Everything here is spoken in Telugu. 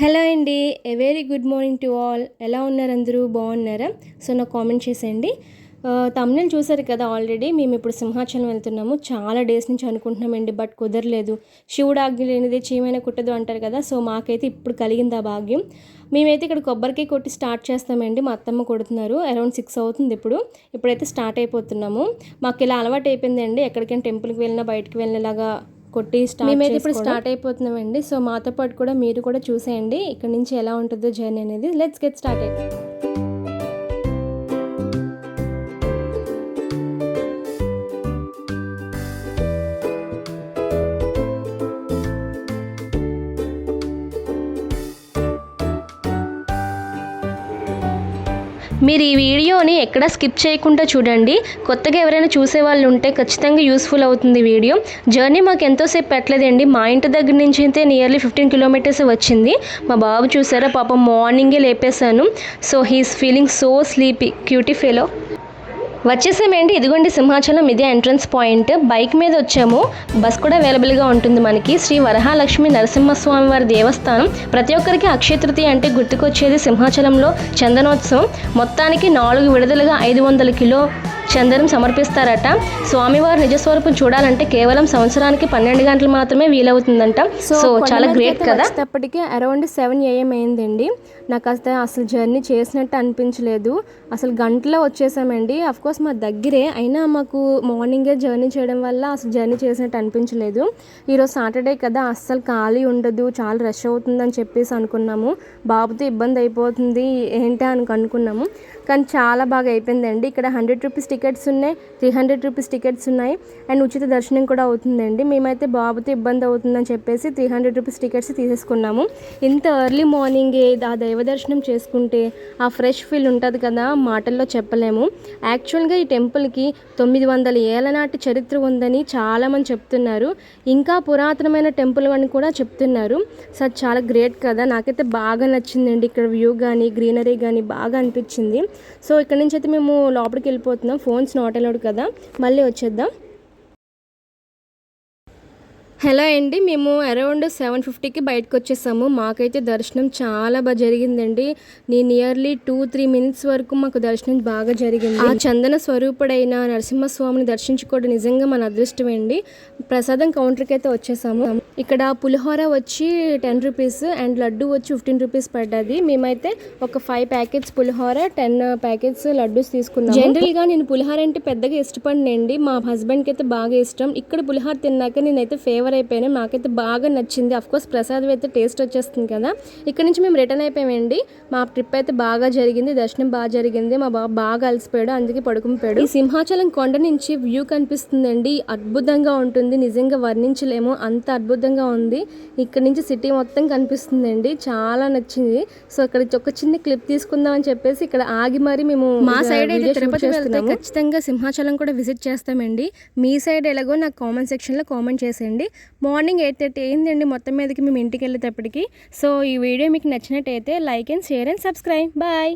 హలో అండి a very good morning to all. ఎలా ఉన్నారు అందరూ? బాగున్నారా? సో నాకు కామెంట్ చేసేయండి. తమిళ చూసారు కదా ఆల్రెడీ మేము ఇప్పుడు సింహాచలం వెళ్తున్నాము. చాలా డేస్ నుంచి అనుకుంటున్నామండి బట్ కుదరలేదు. శివుడు ఆజ్ఞ లేనిదే చీమైన కుట్టదు అంటారు కదా సో మాకైతే ఇప్పుడు కలిగింది ఆ భాగ్యం. మేమైతే ఇక్కడ కొబ్బరికాయ కొట్టి స్టార్ట్ చేస్తామండి. మా అత్తమ్మ కొడుతున్నారు అరౌండ్ సిక్స్ అవుతుంది ఇప్పుడు. ఇప్పుడైతే స్టార్ట్ అయిపోతున్నాము. మాకు ఇలా అలవాటు అయిపోయిందండి ఎక్కడికైనా టెంపుల్కి వెళ్ళినా బయటకు వెళ్ళినలాగా కొట్టి స్టార్ట్ మేమైతే ఇప్పుడు స్టార్ట్ అయిపోతున్నామండి. సో మాతో పాటు కూడా మీరు కూడా చూసేయండి. ఇక్కడ నుంచి ఎలా ఉంటుందో జర్నీ అనేది. లెట్స్ గెట్ స్టార్ట్ మీరు ఈ వీడియోని ఎక్కడ స్కిప్ చేయకుండా చూడండి. కొత్తగా ఎవరైనా చూసే వాళ్ళు ఉంటే ఖచ్చితంగా యూస్ఫుల్ అవుతుంది వీడియో. జర్నీ మాకు ఎంతోసేపు పెట్టలేదండి. మా ఇంటి దగ్గర నుంచి అయితే నియర్లీ ఫిఫ్టీన్ కిలోమీటర్స్ వచ్చింది. మా బాబు చూసారా? పాపం మార్నింగే లేపేశాను. So he's feeling so sleepy cutie fellow వచ్చేసామండి ఇదిగోండి సింహాచలం ఇదే ఎంట్రన్స్ పాయింట్ బైక్ మీద వచ్చాము. బస్ కూడా అవైలబుల్గా ఉంటుంది మనకి. శ్రీ వరహాలక్ష్మి నరసింహస్వామి వారి దేవస్థానం. ప్రతి ఒక్కరికి అక్షయతృతి అంటే గుర్తుకొచ్చేది సింహాచలంలో చందనోత్సవం. మొత్తానికి నాలుగు విడుదలుగా ఐదు వందల కిలో చందనం సమర్పిస్తారట. స్వామివారి నిజస్వరూపం చూడాలంటే కేవలం సంవత్సరానికి పన్నెండు గంటలు మాత్రమే వీలవుతుందంట. సో చాలా గ్రేట్ కదా. అప్పటికే అరౌండ్ సెవెన్ ఏఎం అయిందండి. నాకు అసలు అసలు జర్నీ చేసినట్టు అనిపించలేదు. అసలు గంటలో వచ్చేసామండి. కోర్స్ మా దగ్గరే. అయినా మాకు మార్నింగే జర్నీ చేయడం వల్ల అసలు జర్నీ చేసినట్టు అనిపించలేదు. ఈరోజు సాటర్డే కదా. అస్సలు ఖాళీ ఉండదు. చాలా రష్ అవుతుందని చెప్పేసి అనుకున్నాము. బాబుతో ఇబ్బంది అయిపోతుంది ఏంటి అని అనుకున్నాము. కానీ చాలా బాగా అయిపోయిందండి. ఇక్కడ హండ్రెడ్ రూపీస్ టికెట్స్ ఉన్నాయి. త్రీ హండ్రెడ్ రూపీస్ టికెట్స్ ఉన్నాయి. అండ్ ఉచిత దర్శనం కూడా అవుతుందండి. మేమైతే బాబుతో ఇబ్బంది అవుతుందని చెప్పేసి త్రీ హండ్రెడ్ రూపీస్ టికెట్స్ తీసేసుకున్నాము. ఇంత ఎర్లీ మార్నింగే ఆ దైవ దర్శనం చేసుకుంటే ఆ ఫ్రెష్ ఫీల్ ఉంటుంది కదా మాటల్లో చెప్పలేము. యాక్చువల్గా ఈ టెంపుల్కి తొమ్మిది వందల ఏళ్ళ నాటి చరిత్ర ఉందని చాలామంది చెప్తున్నారు. ఇంకా పురాతనమైన టెంపుల్ అని కూడా చెప్తున్నారు. సో చాలా గ్రేట్ కదా. నాకైతే బాగా నచ్చిందండి. ఇక్కడ వ్యూ కానీ గ్రీనరీ కానీ బాగా అనిపించింది. సో ఇక్కడ నుంచి అయితే మేము లోపలికి వెళ్ళిపోతున్నాం. ఫోన్స్ నాట్ అలౌడ్ కదా మళ్ళీ వచ్చేద్దాం. హలో అండి మేము అరౌండ్ సెవెన్ ఫిఫ్టీకి బయటకు వచ్చేసాము మాకైతే దర్శనం చాలా బాగా జరిగిందండి. నేను నియర్లీ టూ త్రీ మినిట్స్ వరకు మాకు దర్శనం బాగా జరిగింది. ఆ చందన స్వరూపుడైన నరసింహస్వామిని దర్శించుకోవడం నిజంగా మన అదృష్టం అండి. ప్రసాదం కౌంటర్కి అయితే వచ్చేసాము. ఇక్కడ పులిహోర వచ్చి టెన్ రూపీస్ అండ్ లడ్డు వచ్చి ఫిఫ్టీన్ రూపీస్ పడ్డది. మేమైతే ఒక ఫైవ్ ప్యాకెట్స్ పులిహోర టెన్ ప్యాకెట్స్ లడ్డూస్ తీసుకున్నాం జనరల్గా నేను పులిహోర అంటే పెద్దగా ఇష్టపడినండి. మా హస్బెండ్కి అయితే బాగా ఇష్టం. ఇక్కడ పులిహోర తిన్నాక నేనైతే ఫేవర్ కవర్ అయిపోయినాయి. నాకైతే బాగా నచ్చింది. కోర్స్ ప్రసాదం అయితే టేస్ట్ వచ్చేస్తుంది కదా. ఇక్కడ నుంచి మేము రిటర్న్ అయిపోయామండి. మా ట్రిప్ అయితే బాగా జరిగింది. దర్శనం బాగా జరిగింది. మా బాబు బాగా అలసిపోయాడు. అందుకే పడుకునిపోయాడు ఈ సింహాచలం కొండ నుంచి వ్యూ కనిపిస్తుందండి. అద్భుతంగా ఉంటుంది. నిజంగా వర్ణించలేము. అంత అద్భుతంగా ఉంది. ఇక్కడ నుంచి సిటీ మొత్తం కనిపిస్తుందండి. చాలా నచ్చింది. సో ఇక్కడ ఒక చిన్న క్లిప్ తీసుకుందాం అని చెప్పేసి ఇక్కడ ఆగి మరి మేము మా సైడ్ అయితే తిరుపతి వెళ్తే ఖచ్చితంగా సింహాచలం కూడా విజిట్ చేస్తామండి. మీ సైడ్ ఎలాగో నాకు కామెంట్ సెక్షన్లో కామెంట్ చేసేయండి. మార్నింగ్ ఎయిట్ థర్టీ అయిందండి. మొత్తం మీదకి మేము ఇంటికి వెళ్ళేటప్పటికి. సో ఈ వీడియో మీకు నచ్చినట్టయితే like and share and subscribe. Bye.